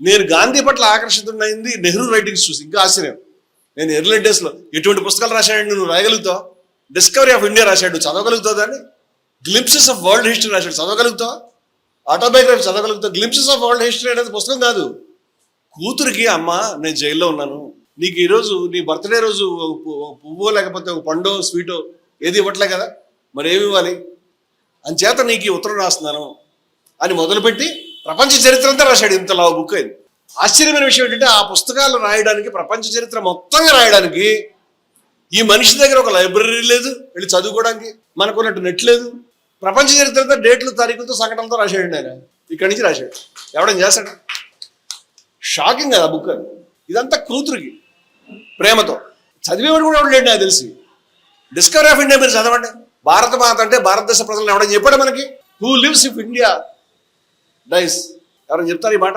నేను గాంధీ పట్ల ఆకర్షితుడైంది నెహ్రూ రైటింగ్స్ చూసి. ఇంకా ఆశ్చర్యం. నేను ఎర్లీ డేస్లో ఎటువంటి పుస్తకాలు రాశాడు నువ్వు రాయగలుగుతావు? డిస్కవరీ ఆఫ్ ఇండియా రాశాడు. చదవగలుగుతావు దాన్ని? గ్లింప్సెస్ ఆఫ్ వరల్డ్ హిస్టరీ రాశాడు. చదవగలుగుతావు? ఆటోబయోగ్రఫీ చదవగలుగుతావు? గ్లింప్సెస్ ఆఫ్ వరల్డ్ హిస్టరీ అనేది పుస్తకం కాదు. కూతురికి అమ్మ నేను జైల్లో ఉన్నాను. నీకు ఈరోజు నీ బర్త్డే రోజు పువ్వు పువ్వో లేకపోతే ఒక పండో స్వీటో ఏది ఇవ్వట్లే కదా? మరి ఏమి ఇవ్వాలి? అంచేత నీకు ఈ ఉత్తరం రాస్తున్నాను అని మొదలుపెట్టి ప్రపంచ చరిత్ర అంతా రాశాడు. ఇంత లావు బుక్ అయింది. ఆశ్చర్యమైన విషయం ఏంటంటే ఆ పుస్తకాలు రాయడానికి ప్రపంచ చరిత్ర మొత్తంగా రాయడానికి ఈ మనిషి దగ్గర ఒక లైబ్రరీ లేదు వెళ్ళి చదువుకోవడానికి మనకున్నట్టు నెట్ లేదు. ప్రపంచ చరిత్ర అంతా డేట్లు తారీఖులతో సంఘటనలతో రాశాడు ఆయన. ఇక్కడి నుంచి రాశాడు. ఎవడం చేశాడు షాకింగ్ కదా బుక్ ఇదంతా కూతురికి ప్రేమతో. చదివేవాడు కూడా లేడు నాకు తెలిసి. డిస్కవరీ ఆఫ్ ఇండియా మీరు చదవండి. భారత మాత అంటే భారతదేశ ప్రజలను ఎవడని చెప్పాడు మనకి? Who lives if India dies ఎవరైనా చెప్తారు ఈ మాట?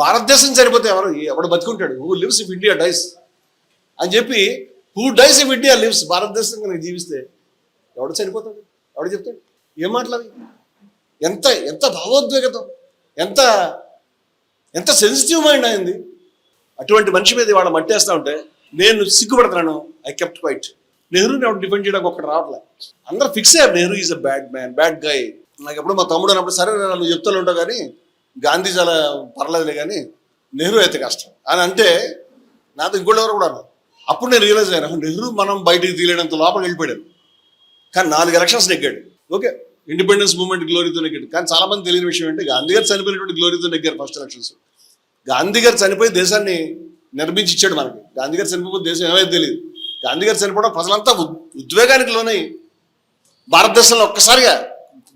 భారతదేశం చనిపోతే ఎవరు? ఎవడు బతుకుంటాడు? Who lives if India dies అని చెప్పి who dies if India lives భారతదేశం కనుక జీవిస్తే ఎవడు చనిపోతాడు? ఎవడు చెప్తాడు? ఏం మాట్లాడి ఎంత ఎంత భావోద్వేగతం ఎంత ఎంత సెన్సిటివ్ మైండ్ అయింది అటువంటి మనిషి మీద వాళ్ళ మట్టేస్తా ఉంటే నేను సిగ్గుపడుతున్నాను. ఐ కెప్ట్ క్వైట్ నెహ్రూని ఎవరు డిఫెండ్ చేయడానికి ఒకటి రావట్లే. అందరూ ఫిక్స్ అయ్యారు Nehru is a bad man bad guy నాకు ఎప్పుడు మా తమ్ముడు అన్నప్పుడు సరే నువ్వు చెప్తాను ఉంటావు కానీ గాంధీ చాలా పర్లేదులే కానీ నెహ్రూ అయితే కష్టం. అని అంటే నాతో ఇంకోటి ఎవరు కూడా అప్పుడు నేను రియలైజ్ అయ్యాను నెహ్రూ మనం బయటికి తీయలేనంత లోపల వెళ్ళిపోయాడు. కానీ నాలుగు ఎలక్షన్స్ నెగ్గాడు. ఓకే ఇండిపెండెన్స్ మూవ్మెంట్ గ్లోరీతో నెగ్గాడు. కానీ చాలా మంది తెలియని విషయం ఏంటంటే గాంధీ గారు చనిపోయినటువంటి గ్లోరీతో నెగ్గారు ఫస్ట్ ఎలక్షన్స్ గాంధీ గారు చనిపోయి దేశాన్ని నిర్మించి ఇచ్చాడు మనకి. గాంధీ గారు చనిపోతే దేశం ఏమైతే తెలియదు. గాంధీ గారు చనిపోవడం ప్రజలంతా ఉద్వేగానికి లోనై భారతదేశంలో ఒక్కసారిగా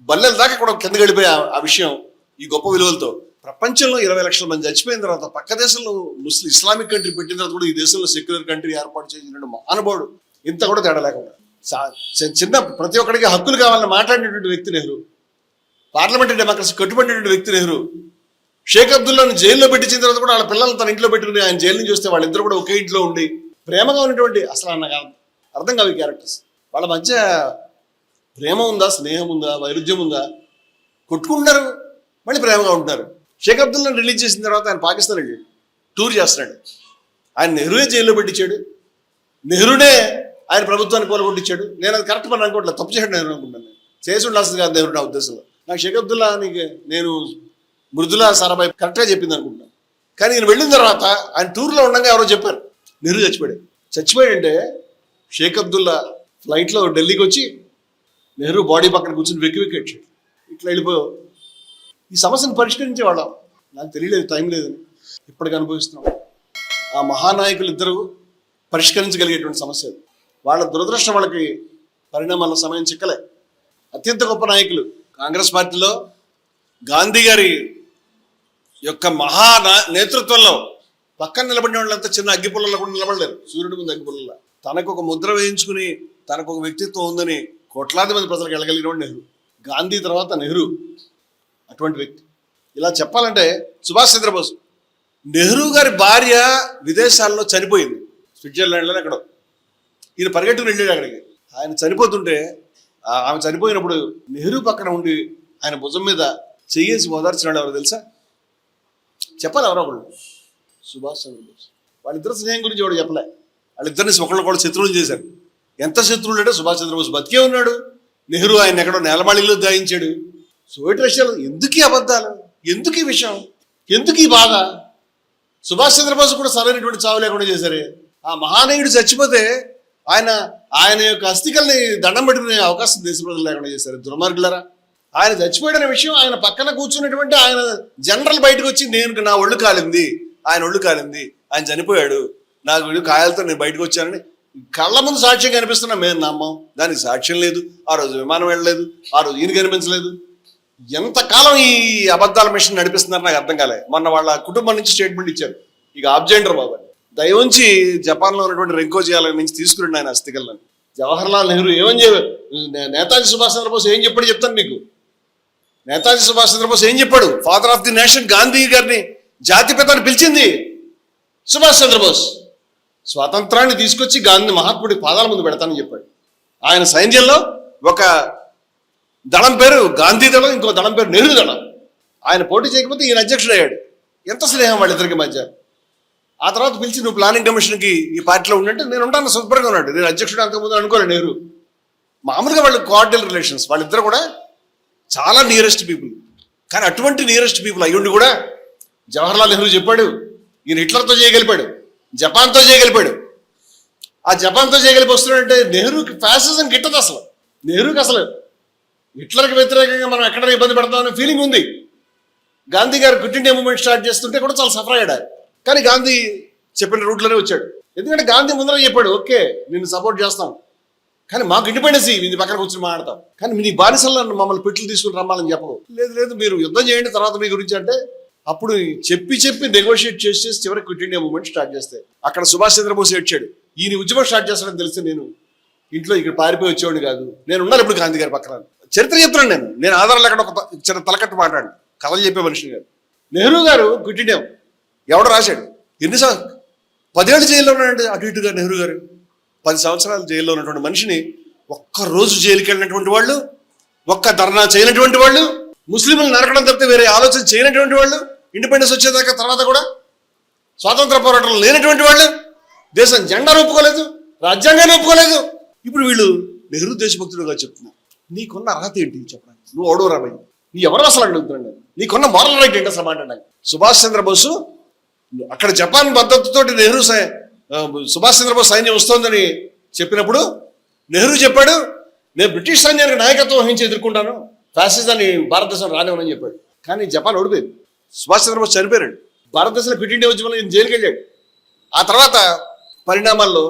బల్లెల దాకా కూడా కిందకి గడిపోయే ఆ- విషయం ఈ గొప్ప విలువలతో. ప్రపంచంలో ఇరవై లక్షల మంది చచ్చిపోయిన తర్వాత పక్క దేశంలో ముస్లిం ఇస్లామిక్ కంట్రీ పెట్టిన తర్వాత కూడా ఈ దేశంలో సెక్యులర్ కంట్రీ ఏర్పాటు చేసిన మహానుభావుడు ఇంత కూడా తేడా లేకుండా. చిన్న ప్రతి ఒక్కడికి హక్కులు కావాలని మాట్లాడినటువంటి వ్యక్తి నెహ్రూ. పార్లమెంటరీ డెమోక్రసీ కట్టుబడినటువంటి వ్యక్తి నెహ్రూ. షేక్ అబ్దుల్లాను జైల్లో పెట్టించిన తర్వాత కూడా వాళ్ళ పిల్లలు తన ఇంట్లో పెట్టుకుని ఆయన జైలు నుంచి వస్తే వాళ్ళిద్దరు కూడా ఒకే ఇంట్లో ఉండి ప్రేమగా ఉన్నటువంటి అసలు అన్న అర్థం కావు క్యారెక్టర్స్ వాళ్ళ మధ్య ప్రేమ ఉందా స్నేహం ఉందా వైరుధ్యం ఉందా కొట్టుకుంటున్నారు మళ్ళీ ప్రేమగా ఉంటున్నారు షేక్ అబ్దుల్లాని రిలీజ్ చేసిన తర్వాత ఆయన పాకిస్తాన్ వెళ్ళాడు టూర్ చేస్తున్నాడు. ఆయన నెహ్రూయే జైల్లో పెట్టించాడు. నెహ్రూనే ఆయన ప్రభుత్వాన్ని కోలగొట్టించాడు నేను అది కరెక్ట్ పని అనుకోవట్లేదు తప్పు చేయడం నేను. అనుకుంటాను చేసి ఉండాల్సింది కాదు నెహ్రూ నా ఉద్దేశంలో. నాకు షేక్ అబ్దుల్లానికి నేను మృదులా సారాభాయ్ కరెక్ట్గా చెప్పింది అనుకుంటాను కానీ నేను వెళ్ళిన తర్వాత ఆయన టూర్లో ఉండగా ఎవరో చెప్పారు. నెహ్రూ చచ్చిపోయాడు. చచ్చిపోయాడంటే షేక్ అబ్దుల్లా ఫ్లైట్లో ఢిల్లీకి వచ్చి నెహ్రూ బాడీ పక్కన కూర్చుని వెక్కి వెక్కి వచ్చాడు ఇట్లా వెళ్ళిపో ఈ సమస్యను పరిష్కరించేవాళ్ళం. నాకు తెలియలేదు టైం లేదని. ఇప్పటికి అనుభవిస్తున్నాం. ఆ మహానాయకులు ఇద్దరు పరిష్కరించగలిగేటువంటి సమస్య వాళ్ళ దురదృష్టం వాళ్ళకి పరిణామాల సమయం చిక్కలే. అత్యంత గొప్ప నాయకులు కాంగ్రెస్ పార్టీలో గాంధీ గారి యొక్క మహా నేతృత్వంలో పక్కన నిలబడిన వాళ్ళంతా చిన్న అగ్గిపుల్లలో కూడా నిలబడలేరు. సూర్యుడి ముందు అగ్గిపుల్లలో తనకు ఒక ముద్ర వేయించుకుని తనకు ఒక వ్యక్తిత్వం ఉందని కోట్లాది మంది ప్రజలకు వెళ్ళగలిగినవాడు నెహ్రూ. గాంధీ తర్వాత నెహ్రూ. అటువంటి వ్యక్తి. ఇలా చెప్పాలంటే సుభాష్ చంద్రబోస్. నెహ్రూ గారి భార్య విదేశాల్లో చనిపోయింది. స్విట్జర్లాండ్లో ఎక్కడో. ఈయన పరిగెట్టుకుని వెళ్ళాడు అక్కడికి. ఆయన చనిపోతుంటే ఆమె చనిపోయినప్పుడు నెహ్రూ పక్కన ఉండి ఆయన భుజం మీద చెయ్యేసి ఓదార్చినాడు ఎవరు తెలుసా? చెప్పాలి ఎవరో ఒకళ్ళు. సుభాష్ చంద్రబోస్. వాళ్ళిద్దరు స్నేహం గురించి వాడు చెప్పలే. వాళ్ళిద్దరిని ఒకళ్ళు కూడా శత్రువులు చేశారు. ఎంత శత్రువులు అంటే సుభాష్ చంద్రబోస్ బతికే ఉన్నాడు. నెహ్రూ ఆయన ఎక్కడో నేలమాళిలో దాయించాడు సోవియట్ రష్యాలో ఎందుకు ఈ అబద్ధాలు? ఎందుకు ఈ విషయం? ఎందుకు ఈ బాధ? సుభాష్ చంద్రబోస్ కూడా సరైనటువంటి చావు లేకుండా చేశారే. ఆ మహానీయుడు చచ్చిపోతే ఆయన ఆయన యొక్క అస్థికల్ని దండం పెట్టుకునే అవకాశం దేశ ప్రజలు లేకుండా చేశారు. దుర్మార్గులరా? ఆయన చచ్చిపోయాడనే విషయం ఆయన పక్కన కూర్చున్నటువంటి ఆయన జనరల్ బయటకు వచ్చి నేను నా ఒళ్ళు కాలింది. ఆయన ఒళ్ళు కాలింది. ఆయన చనిపోయాడు. నాకు కాయలతో కాయాలతో నేను బయటకు వచ్చానని కళ్ళ ముందు సాక్ష్యం కనిపిస్తున్నా మేము నమ్మం. దానికి సాక్ష్యం లేదు. ఆ రోజు విమానం వెళ్ళలేదు. ఆ రోజు ఈయన కనిపించలేదు. ఎంతకాలం ఈ అబద్ధాల మిషన్ నడిపిస్తున్నారు నాకు అర్థం కాలే. మొన్న వాళ్ళ కుటుంబం నుంచి స్టేట్మెంట్ ఇచ్చారు. ఇక ఆబ్జెండర్ బాబు దయవుంచి జపాన్లో ఉన్నటువంటి రెంకోజియాల నుంచి తీసుకురండి ఆయన అస్థికల్ని. జవహర్లాల్ నెహ్రూ ఏమని చెప్పారు? నేతాజీ సుభాష్ చంద్రబోస్ ఏం చెప్పాడు చెప్తాను మీకు నేతాజీ సుభాష్ చంద్రబోస్ ఏం చెప్పాడు? Father of the nation Gandhi గారిని జాతిపిత అని పిలిచింది సుభాష్ చంద్రబోస్. స్వాతంత్రాన్ని తీసుకొచ్చి గాంధీ మహాత్ముడి పాదాల ముందు పెడతానని చెప్పాడు. ఆయన సైన్యంలో ఒక దళం పేరు గాంధీ దళం ఇంకో దళం పేరు నెహ్రూ దళం. ఆయన పోటీ చేయకపోతే ఈయన అధ్యక్షుడు అయ్యాడు. ఎంత స్నేహం వాళ్ళిద్దరికి మధ్య? ఆ తర్వాత పిలిచి నువ్వు ప్లానింగ్ కమిషన్కి ఈ పార్టీలో ఉండంటే నేను ఉంటాను శుభ్రంగా ఉన్నాడు. నేను అధ్యక్షుడు అంతకుముందు అనుకోలే నెహ్రూ. మామూలుగా వాళ్ళు కార్డియల్ రిలేషన్స్ వాళ్ళిద్దరు కూడా చాలా నియరెస్ట్ పీపుల్ కానీ అటువంటి నియరెస్ట్ పీపుల్ అయ్యుండి కూడా జవహర్లాల్ నెహ్రూ చెప్పాడు ఈయన హిట్లర్తో చేయగలిపాడు. జపాన్తో చేయగలిపాడు. ఆ జపాన్తో చేయగలిపి వస్తున్నాడంటే నెహ్రూకి ఫ్యాసిజం గిట్టదు అసలు. నెహ్రూకి అసలు హిట్లర్కి వ్యతిరేకంగా మనం ఎక్కడ ఇబ్బంది పడతామనే ఫీలింగ్ ఉంది. గాంధీ గారు గుడ్ ఇండియా మూవ్మెంట్ స్టార్ట్ చేస్తుంటే కూడా చాలా సఫర్ అయ్యాడు కానీ గాంధీ చెప్పిన రూట్లోనే వచ్చాడు. ఎందుకంటే గాంధీ ముందర చెప్పాడు ఓకే నేను సపోర్ట్ చేస్తాం. కానీ మాకు ఇండిపెండెన్స్ ఇది పక్కన కూర్చొని మాట్లాడతాం. కానీ మీ బానిసల్లో మమ్మల్ని పెట్లు తీసుకుని రమ్మాలని చెప్పవు లేదు లేదు మీరు యుద్ధం చేయండి తర్వాత మీ గురించి అంటే అప్పుడు చెప్పి చెప్పి నెగోషియేట్ చేసి చేసి చివరికి క్విట్ ఇండియా మూవ్మెంట్ స్టార్ట్ చేస్తే అక్కడ సుభాష్ చంద్రబోస్ ఏడ్చాడు ఈయన ఉద్యమం స్టార్ట్ చేస్తాడని తెలిసి నేను ఇంట్లో ఇక్కడ పారిపోయి వచ్చేవాడిని కాదు. నేను ఉన్నాను ఇప్పుడు గాంధీ గారి పక్కన. చరిత్ర చెప్తున్నాను నేను. నేను ఆధారాలు అక్కడ ఒక త- చిన్న తలకట్టు మాట్లాడు కథలు చెప్పే మనిషిని కాదు. నెహ్రూ గారు క్విట్ ఇండియా ఎవడు రాశాడు. ఎన్నిసార్లు పదేళ్ళు జైల్లో ఉన్నాడు అటు ఇటుగా నెహ్రూ గారు. పది సంవత్సరాలు జైల్లో ఉన్నటువంటి మనిషిని ఒక్క రోజు జైలుకి వెళ్ళినటువంటి వాళ్ళు ఒక్క ధర్నా చేయనటువంటి వాళ్ళు ముస్లింలు నరకడం తప్పితే వేరే ఆలోచన చేయనటువంటి వాళ్ళు ఇండిపెండెన్స్ వచ్చేదాకా తర్వాత కూడా స్వాతంత్ర పోరాటంలో లేనటువంటి వాళ్ళు దేశం జెండా ఒప్పుకోలేదు రాజ్యాంగాన్ని ఒప్పుకోలేదు. ఇప్పుడు వీళ్ళు నెహ్రూ దేశభక్తుడుగా చెప్తున్నారు. నీకున్న అర్హత ఏంటి చెప్పడానికి? నువ్వు ఓడో రాబోయ్ నీ ఎవరు అసలు అడుగుతున్నాడు? నేను. నీకున్న మోరల్ రైట్ ఏంటి అసలు మాట్లాడాలి సుభాష్ చంద్రబోసు అక్కడ జపాన్ మద్దతుతోటి నెహ్రూ సై- సుభాష్ చంద్రబోస్ సైన్యం వస్తోందని చెప్పినప్పుడు నెహ్రూ చెప్పాడు నేను బ్రిటిష్ సైన్యానికి నాయకత్వం వహించి ఎదుర్కొంటాను. ఫ్యాసిజాన్ని భారతదేశం రానివ్వనని చెప్పాడు. కానీ జపాన్ ఓడిపోయింది. సుభాష్ చంద్రబోస్ చనిపోయాడు భారతదేశంలో క్విట్ ఇండియా ఉద్యమంలో ఈయన జైలుకి వెళ్ళాడు ఆ తర్వాత పరిణామాల్లో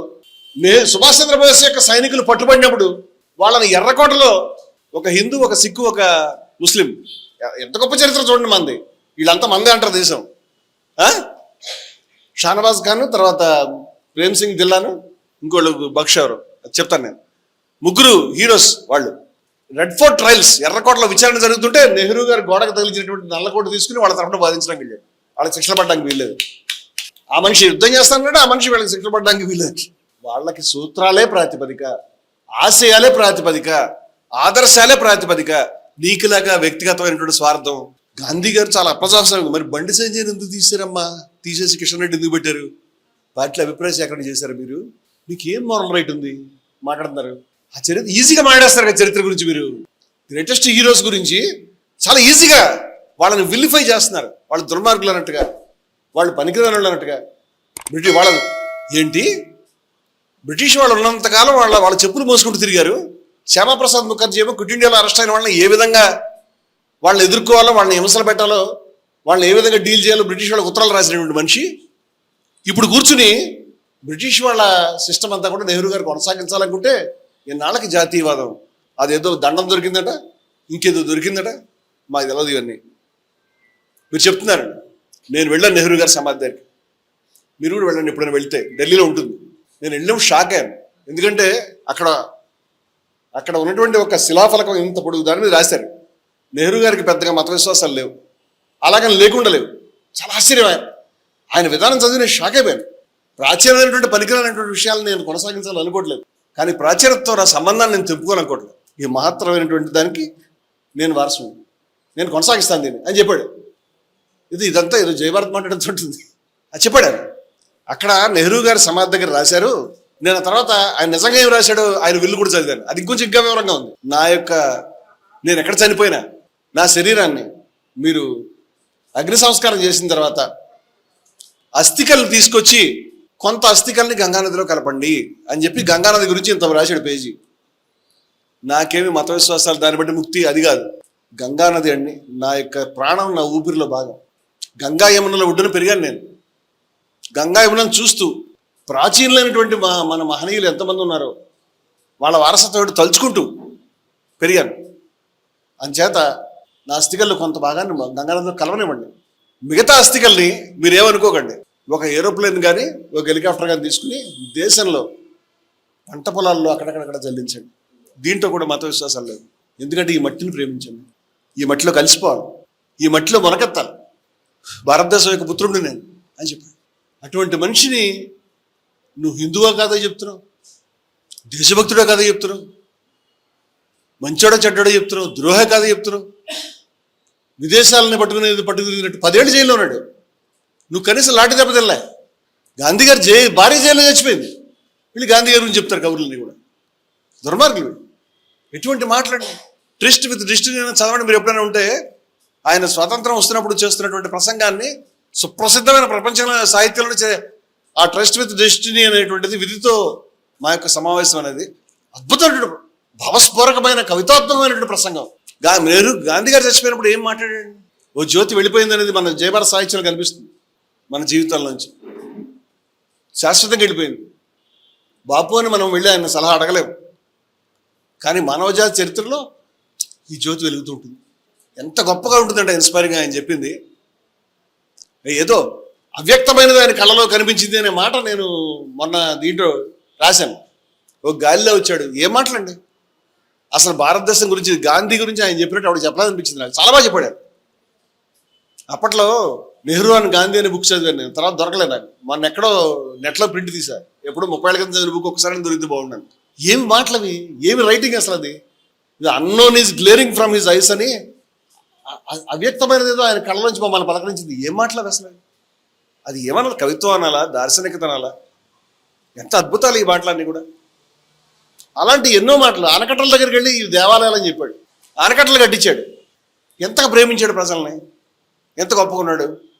నే సుభాష్ చంద్రబోస్ యొక్క సైనికులు పట్టుబడినప్పుడు వాళ్ళని ఎర్రకోటలో ఒక హిందూ ఒక సిక్కు ఒక ముస్లిం ఎంత గొప్ప చరిత్ర చూడండి మంది. వీళ్ళంతా మందే అంటారు దేశం. షానవాజ్ ఖాన్ తర్వాత ప్రేమ్ సింగ్ దిల్లాను ఇంకోళ్ళు బక్ష్ అది చెప్తాను నేను. ముగ్గురు హీరోస్ వాళ్ళు. రెడ్ ఫోర్ట్ ట్రయల్స్ ఎర్రకోటలో విచారణ జరుగుతుంటే నెహ్రూ గారు గోడకు తగిలించినటువంటి నల్లకోట తీసుకుని వాళ్ళ తరఫున బాధించడానికి వెళ్ళాడు వాళ్ళకి శిక్షణ పడడానికి వీల్లేదు. ఆ మనిషి యుద్ధం చేస్తానన్నాడు ఆ మనిషి వీళ్ళకి శిక్షణ పడడానికి వీల్లేదు. వాళ్ళకి సూత్రాలే ప్రాతిపదిక ఆశయాలే ప్రాతిపదిక ఆదర్శాలే ప్రాతిపదిక నీకులాగా వ్యక్తిగతమైనటువంటి స్వార్థం. గాంధీ గారు చాలా అప్రజాసం మరి బండి సంజయ్ ఎందుకు తీసారమ్మా తీసేసి కిషన్ రెడ్డి ఎందుకు పెట్టారు? పార్టీలో అభిప్రాయ సేకరణ చేశారు మీరు? మీకు ఏం మోరల్ రైట్ ఉంది? మాట్లాడుతున్నారు. ఆ చరిత్ర ఈజీగా మాట్లాడేస్తారు కదా చరిత్ర గురించి మీరు. గ్రేటెస్ట్ హీరోస్ గురించి చాలా ఈజీగా వాళ్ళని విల్లిఫై చేస్తున్నారు. వాళ్ళు దుర్మార్గులు అన్నట్టుగా వాళ్ళు పనికిరాని వాళ్ళు అన్నట్టుగా. బ్రిటిష్ వాళ్ళ ఏంటి? బ్రిటిష్ వాళ్ళు ఉన్నంతకాలం వాళ్ళ వాళ్ళ చెప్పులు మోసుకుంటూ తిరిగారు. శ్యామాప్రసాద్ ముఖర్జీ ఏమో క్విట్ ఇండియాలో అరెస్ట్ అయిన వాళ్ళని ఏ విధంగా వాళ్ళని ఎదుర్కోవాలో వాళ్ళని హింసలు పెట్టాలో వాళ్ళని ఏ విధంగా డీల్ చేయాలో బ్రిటిష్ వాళ్ళకి ఉత్తరాలు రాసినటువంటి మనిషి. ఇప్పుడు కూర్చుని బ్రిటిష్ వాళ్ళ సిస్టమ్ అంతా కూడా నెహ్రూ గారు కొనసాగించాలనుకుంటే ఎన్నాళ్ళకి జాతీయవాదం. అదేదో దండం దొరికిందట ఇంకేదో దొరికిందట మాకు తెలియదు ఇవన్నీ. మీరు చెప్తున్నారు నేను వెళ్ళాను నెహ్రూ గారి సమాధి దగ్గరికి. మీరు కూడా వెళ్ళండి ఎప్పుడైనా వెళ్తే ఢిల్లీలో ఉంటుంది. నేను వెళ్ళిన షాక్ అయ్యాను ఎందుకంటే అక్కడ అక్కడ ఉన్నటువంటి ఒక శిలాఫలకం ఇంత పొడుగు దాని మీద రాశారు. నెహ్రూ గారికి పెద్దగా మత విశ్వాసాలు లేవు. అలాగని లేకుండా లేవు. చాలా ఆశ్చర్యం ఆయన ఆయన విధానం చదివి నేను షాక్ అయిపోయాను. ప్రాచీనమైనటువంటి పనికిరానటువంటి విషయాలు నేను కొనసాగించాలని అనుకోవట్లేదు. కానీ ప్రాచీనతతో నా సంబంధాన్ని నేను తెంపుకోవాలనుకోవట్లేదు ఈ మహత్తరమైనటువంటి దానికి నేను వారసు నేను కొనసాగిస్తాను దీన్ని. అని చెప్పాడు. ఇది ఇదంతా ఏదో జయభారత్ మాట్లాడుతూ ఉంటుంది. అది చెప్పాడు అక్కడ నెహ్రూ గారి సమాధి దగ్గర రాశారు. నేను ఆ తర్వాత ఆయన నిజంగా ఏం రాశాడో ఆయన విల్లు కూడా చదివాను. అది ఇంకొంచెం ఇంకా వివరంగా ఉంది. నా యొక్క నేను ఎక్కడ చనిపోయినా నా శరీరాన్ని మీరు అగ్ని సంస్కారం చేసిన తర్వాత అస్థికలు తీసుకొచ్చి కొంత అస్థికల్ని గంగానదిలో కలపండి అని చెప్పి గంగానది గురించి ఇంత రాశాడు పేజీ. నాకేమి మత విశ్వాసాలు దాన్ని బట్టి ముక్తి అది కాదు. గంగానది అండి నా యొక్క ప్రాణం నా ఊపిరిలో భాగం. గంగా యమునలో ఒడ్డున పెరిగాను నేను. గంగా యమునను చూస్తూ ప్రాచీనమైనటువంటి మా మన మహనీయులు ఎంతమంది ఉన్నారో వాళ్ళ వారసత్వం తలుచుకుంటూ పెరిగాను. అంచేత నా అస్థికల్లో కొంత భాగాన్ని గంగానదిలో కలవనివ్వండి. మిగతా అస్థికల్ని మీరేమనుకోకండి. ఒక ఏరోప్లేన్ కానీ ఒక హెలికాప్టర్ కానీ తీసుకుని దేశంలో పంట పొలాల్లో అక్కడక్కడక్కడ చెల్లించండి దీంట్లో కూడా మత విశ్వాసాలు లేవు ఎందుకంటే ఈ మట్టిని ప్రేమించండి. ఈ మట్టిలో కలిసిపోవాలి. ఈ మట్టిలో మొలకెత్తాలి భారతదేశం యొక్క పుత్రుడిని నేను అని చెప్పాడు అటువంటి మనిషిని నువ్వు హిందువా కాదో చెప్తున్నావు? దేశభక్తుడో కాదా చెప్తున్నావు? మంచోడో చెడ్డోడో చెప్తున్నావు? ద్రోహ కాదా చెప్తున్నావు? విదేశాలని పట్టుకునేది పట్టుకునేటట్టు పదేళ్ళు జైల్లో ఉన్నాడు. నువ్వు కనీసం లాంటి దెబ్బ తినలే. గాంధీ గారు జై భారీ జైల్లో చచ్చిపోయింది. వీళ్ళు గాంధీ గారి గురించి చెప్తారు కబుర్లని కూడా. దుర్మార్గులు ఎటువంటి మాట్లాడి? ట్రిస్ట్ విత్ దృష్టి చదవండి. మీరు ఎప్పుడైనా ఉంటే ఆయన స్వాతంత్రం వస్తున్నప్పుడు చేస్తున్నటువంటి ప్రసంగాన్ని సుప్రసిద్ధమైన ప్రపంచంలో సాహిత్యంలో ఆ ట్రస్ట్ విత్ డెస్టినీ అనేటువంటిది విధితో మా యొక్క సమావేశం అనేది అద్భుతమైన భావస్ఫోరకమైన కవితాత్మకమైనటువంటి ప్రసంగం. గా మీరు గాంధీ గారు చచ్చిపోయినప్పుడు ఏం మాట్లాడండి ఓ జ్యోతి వెళ్ళిపోయింది అనేది మన జయభారత సాహిత్యంలో కనిపిస్తుంది. మన జీవితాల నుంచి. శాశ్వతంగా వెళ్ళిపోయింది. బాపు అని మనం వెళ్ళి ఆయన సలహా అడగలేము కానీ మానవజాతి చరిత్రలో ఈ జ్యోతి వెలుగుతూ ఉంటుంది. ఎంత గొప్పగా ఉంటుందంటే ఇన్స్పైరింగ్ ఆయన చెప్పింది. ఏదో అవ్యక్తమైనది ఆయన కళ్ళలో కనిపించింది అనే మాట నేను మొన్న దీంట్లో రాశాను. ఓ గాలిలో వచ్చాడు. ఏం మాటలండి? అసలు భారతదేశం గురించి గాంధీ గురించి ఆయన చెప్పినట్టు ఆవిడ చెప్పాలనిపించింది నాకు. చాలా బాగా చెప్పాడు అప్పట్లో నెహ్రూ అని గాంధీ అనే బుక్ చదివాను నేను. తర్వాత దొరకలేదు నాకు. మొన్న ఎక్కడో నెట్లో ప్రింట్ తీసా. ఎప్పుడో ముప్పై ఏళ్ళ కింద చదివిన బుక్ ఒకసారి దొరికితే బాగుండాను ఏమి మాటలవి ఏమి రైటింగ్ అసలు అది? ఇది unknown is glaring from his eyes అని అవ్యక్తమైనది ఏదో ఆయన కళ్ళ నుంచి మమ్మల్ని పలకరించింది. ఏం మాటలవి అసలు? అది ఏమన్నా కవిత్వం అనాలా? దార్శనికత అనాలా? ఎంత అద్భుతాలు ఈ మాటలన్నీ కూడా. అలాంటి ఎన్నో మాటలు. ఆనకట్టల దగ్గరికి వెళ్ళి ఈ దేవాలయాలని చెప్పాడు. ఆనకట్టలు కట్టించాడు. ఎంత ప్రేమించాడు ప్రజల్ని? ఎంత గొప్పకున్నాడు